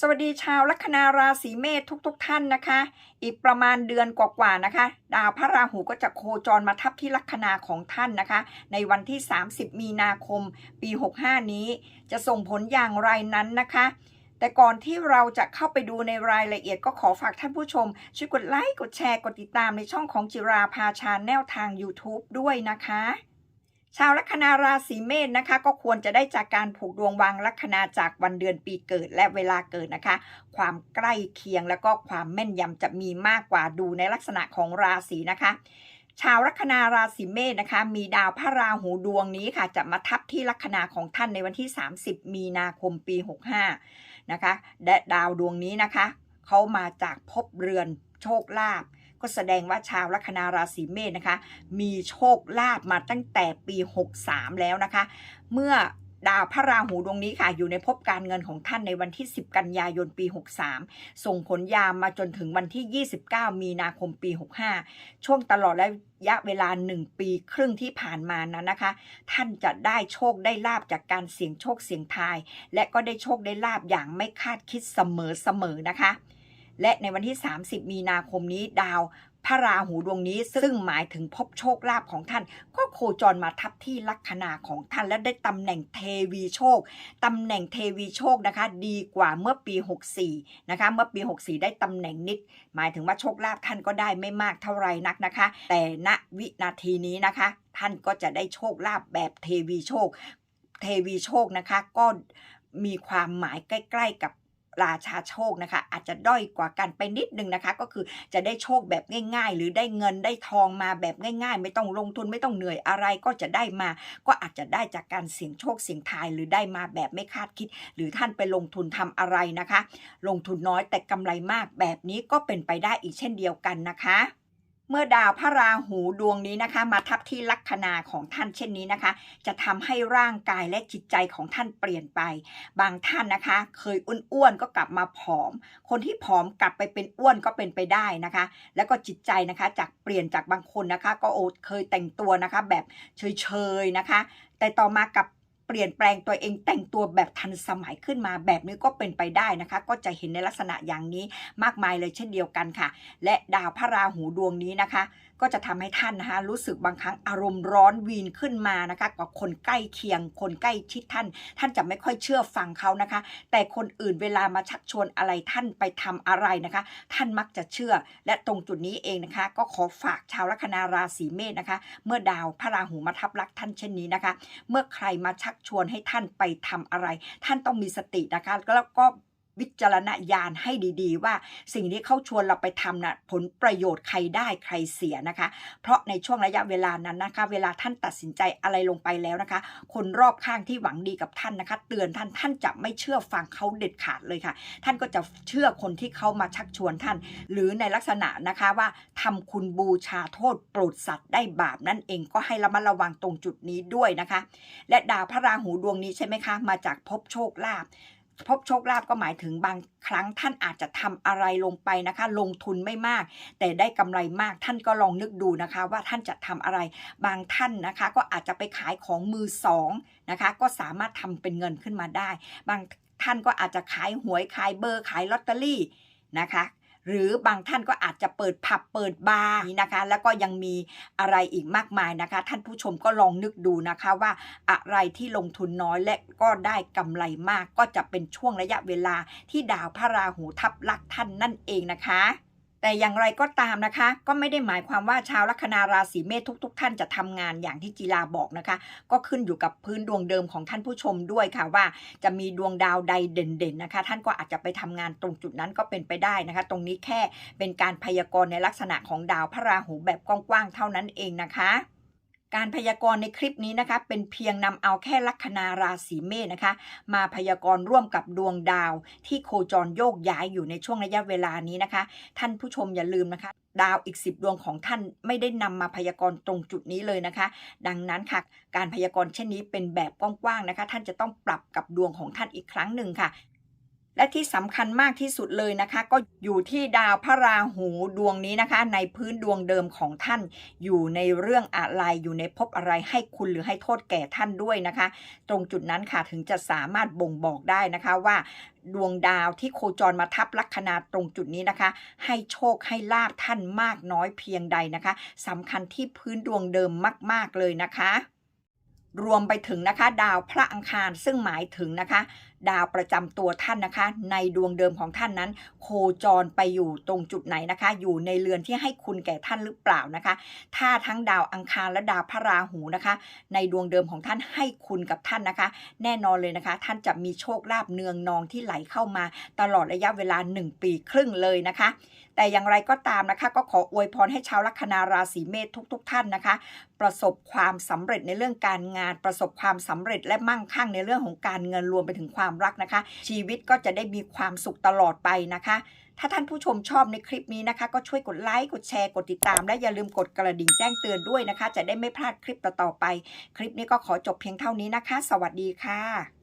สวัสดีชาวลัคนาราศีเมษทุกๆทท่านนะคะ อีกประมาณเดือนกว่าๆนะคะ ดาวพระราหูก็จะโคจรมาทับที่ลัคนาของท่านนะคะ ในวันที่ 30 มีนาคม ปี 65 นี้ จะส่งผลอย่างไรนั้นนะคะ แต่ก่อนที่เราจะเข้าไปดูในรายละเอียดก็ขอฝากท่านผู้ชม ช่วยกดไลค์กดแชร์กดติดตามในช่องของจิราพาชาแนลทาง YouTube ด้วยนะคะ ชาวลัคนาราศีเมษนะคะ ก็ควรจะได้จากการผูกดวงวางลัคนาจากวันเดือนปีเกิดและเวลาเกิดนะคะ ความใกล้เคียงแล้วก็ความแม่นยำจะมีมากกว่าดูในลักษณะของราศีนะคะชาวลัคนาราศีเมษนะคะ มีดาวพระราหูดวงนี้ค่ะ จะมาทับที่ลัคนาของท่านในวันที่ 30 มีนาคมปี 65 นะคะและดาวดวงนี้นะคะเขามาจากภพเรือนโชคลาภ ก็แสดงว่าชาวลัคนาราศีเมษนะคะ มีโชคลาภมาตั้งแต่ปี 63 แล้วนะคะ เมื่อดาวพระราหูดวงนี้ค่ะ อยู่ในภพการเงินของท่านในวันที่ 10 กันยายนปี 63 ส่งผลยามมาจนถึงวันที่ 29 มีนาคมปี 65 ช่วงตลอดระยะเวลา 1 ปีครึ่งที่ผ่านมานั้นนะคะ ท่านจะได้โชคได้ลาบจากการเสี่ยงโชคเสี่ยงทาย และก็ได้โชคได้ลาบอย่างไม่คาดคิดเสมอเสมอนะคะ และในวันที่ 30 มีนาคมนี้ดาวพระราหูดวงนี้ซึ่งหมายถึงภพโชคลาภของท่าน ก็โคจรมาทับที่ลัคนาของท่านและได้ตำแหน่งเทวีโชคตำแหน่งเทวีโชคนะคะ ดีกว่าเมื่อปี 64 นะคะ เมื่อปี 64 ได้ตำแหน่งนิด หมายถึงว่าโชคลาภท่านก็ได้ไม่มากเท่าไรนักนะคะ แต่ณวินาทีนี้นะคะ ท่านก็จะได้โชคลาภแบบเทวีโชค เทวีโชคนะคะก็มีความหมายใกล้ ๆกับ ราชาโชคนะคะ อาจจะด้อยกว่ากันไปนิดนึงนะคะ ก็คือจะได้โชคแบบง่าย ๆ หรือได้เงินได้ทองมาแบบง่าย ๆ ไม่ต้องลงทุนไม่ต้องเหนื่อยอะไรก็จะได้มา ก็อาจจะได้จากการเสี่ยงโชคเสี่ยงทายหรือได้มาแบบไม่คาดคิด หรือท่านไปลงทุนทำอะไรนะคะ ลงทุนน้อยแต่กำไรมากแบบนี้ก็เป็นไปได้อีกเช่นเดียวกันนะคะ เมื่อดาวพระราหูดวงนี้นะคะ มาทับที่ลัคนาของท่านเช่นนี้นะคะ จะทำให้ร่างกายและจิตใจของท่านเปลี่ยนไป บางท่านนะคะ เคยอ้วนๆก็กลับมาผอม คนที่ผอมกลับไปเป็นอ้วนก็เป็นไปได้นะคะ แล้วก็จิตใจนะคะจากเปลี่ยนจากบางคนนะคะ ก็โอเคยแต่งตัวนะคะ แบบเฉยๆนะคะ แต่ต่อมากับ เปลี่ยนแปลงตัวเองแต่งตัวแบบทันสมัยขึ้นมา แบบนี้ก็เป็นไปได้นะคะ ก็จะเห็นในลักษณะอย่างนี้มากมายเลยเช่นเดียวกันค่ะ และดาวพระราหูดวงนี้นะคะ ก็จะทำให้ท่านนะคะรู้สึกบางครั้งอารมณ์ร้อนวีนขึ้นมานะคะกับคนใกล้เคียง คนใกล้ชิดท่าน ท่านจะไม่ค่อยเชื่อฟังเขานะคะ แต่คนอื่นเวลามาชักชวนอะไรท่านไปทำอะไรนะคะ ท่านมักจะเชื่อ และตรงจุดนี้เองนะคะ ก็ขอฝากชาวลัคนาราศีเมษนะคะ เมื่อดาวพระราหูมาทับลักท่านเช่นนี้นะคะ เมื่อใครมาชักชวนให้ท่านไปทำอะไร ท่านต้องมีสตินะคะแล้วก็ วิจารณญาณให้ดีๆ ว่าสิ่งที่เขาชวนเราไปทำนะ่ะผลประโยชน์ใครได้ใครเสียนะคะ เพราะในช่วงระยะเวลานั้นนะคะ เวลาท่านตัดสินใจอะไรลงไปแล้วนะคะ คนรอบข้างที่หวังดีกับท่านนะคะ เตือนท่านท่านจะไม่เชื่อฟังเขาเด็ดขาดเลยค่ะ ท่านก็จะเชื่อคนที่เขามาชักชวนท่าน หรือในลักษณะนะคะว่าทำคุณบูชาโทษโปรดสัตว์ได้บาปนั่นเองก็ให้ระมัดระวังตรงจุดนี้ด้วยนะคะ และดาวพระราหูดวงนี้ใช่ไหมคะ มาจากภพโชคลาภ พบโชคลาภก็หมายถึงบางครั้งท่านอาจจะทำอะไรลงไปนะคะ ลงทุนไม่มาก แต่ได้กำไรมากท่านก็ลองนึกดูนะคะ ว่าท่านจะทำอะไร บางท่านนะคะ ก็อาจจะไปขายของมือสองนะคะ ก็สามารถทำเป็นเงินขึ้นมาได้ บางท่านก็อาจจะขายหวยขายเบอร์ขายลอตเตอรี่นะคะ หรือบางท่านก็อาจจะเปิดผับเปิดบาร์นะคะ แล้วก็ยังมีอะไรอีกมากมายนะคะ ท่านผู้ชมก็ลองนึกดูนะคะว่าอะไรที่ลงทุนน้อยและก็ได้กำไรมากก็จะเป็นช่วงระยะเวลาที่ดาวพระราหูทับลักท่านนั่นเองนะคะ แต่อย่างไรก็ตามนะคะ ก็ไม่ได้หมายความว่าชาวลัคนาราศีเมษทุก ๆ ท่านจะทำงานอย่างที่จีลาบอกนะคะ ก็ขึ้นอยู่กับพื้นดวงเดิมของท่านผู้ชมด้วยค่ะว่า จะมีดวงดาวใดเด่นๆนะคะ ท่านก็อาจจะไปทำงานตรงจุดนั้นก็เป็นไปได้นะคะ ตรงนี้แค่เป็นการพยากรณ์ในลักษณะของดาวพระราหูแบบกว้างๆเท่านั้นเองนะคะ การพยากรณ์ในคลิปนี้นะคะเป็นเพียงนำเอาแค่ลัคนาราศีเมษนะคะ มาพยากรณ์ร่วมกับดวงดาวที่โคจรโยกย้ายอยู่ในช่วงระยะเวลานี้นะคะ ท่านผู้ชมอย่าลืมนะคะ ดาวอีก 10 ดวงของท่านไม่ได้นำมาพยากรณ์ตรงจุดนี้เลยนะคะ ดังนั้นค่ะ การพยากรณ์เช่นนี้เป็นแบบกว้างๆนะคะ ท่านจะต้องปรับกับดวงของท่านอีกครั้งหนึ่งค่ะ และที่สำคัญมากที่สุดเลยนะคะ ก็อยู่ที่ดาวพระราหูดวงนี้นะคะ ในพื้นดวงเดิมของท่าน อยู่ในเรื่องอะไรอยู่ในภพอะไรให้คุณหรือให้โทษแก่ท่านด้วยนะคะ ตรงจุดนั้นค่ะถึงจะสามารถบ่งบอกได้นะคะว่าดวงดาวที่โคจรมาทับลัคนาตรงจุดนี้นะคะ ให้โชคให้ลาบท่านมากน้อยเพียงใดนะคะสำคัญที่พื้นดวงเดิมมาก ๆเลยนะคะ รวมไปถึงนะคะ ดาวพระอังคารซึ่งหมายถึงนะคะ ดาวประจำตัวท่านนะคะ ในดวงเดิมของท่านนั้น โคจรไปอยู่ตรงจุดไหนนะคะ อยู่ในเรือนที่ให้คุณแก่ท่านหรือเปล่านะคะ ถ้าทั้งดาวอังคารและดาวพระราหูนะคะ ในดวงเดิมของท่านให้คุณกับท่านนะคะ แน่นอนเลยนะคะ ท่านจะมีโชคลาภเนืองนองที่ไหลเข้ามา ตลอดระยะเวลา 1 ปีครึ่งเลยนะคะ แต่อย่างไรก็ตามนะคะ ก็ขออวยพรให้ชาวลัคนาราศีเมษทุกๆท่านนะคะ ประสบความสำเร็จในเรื่องการงาน ประสบความสำเร็จและมั่งคั่งในเรื่องของการเงินรวมไปถึงความรักนะคะ ชีวิตก็จะได้มีความสุขตลอดไปนะคะถ้าท่านผู้ชมชอบในคลิปนี้นะคะ ก็ช่วยกดไลค์กดแชร์กดติดตาม และอย่าลืมกดกระดิ่งแจ้งเตือนด้วยนะคะ จะได้ไม่พลาดคลิปต่อๆไป คลิปนี้ก็ขอจบเพียงเท่านี้นะคะ สวัสดีค่ะ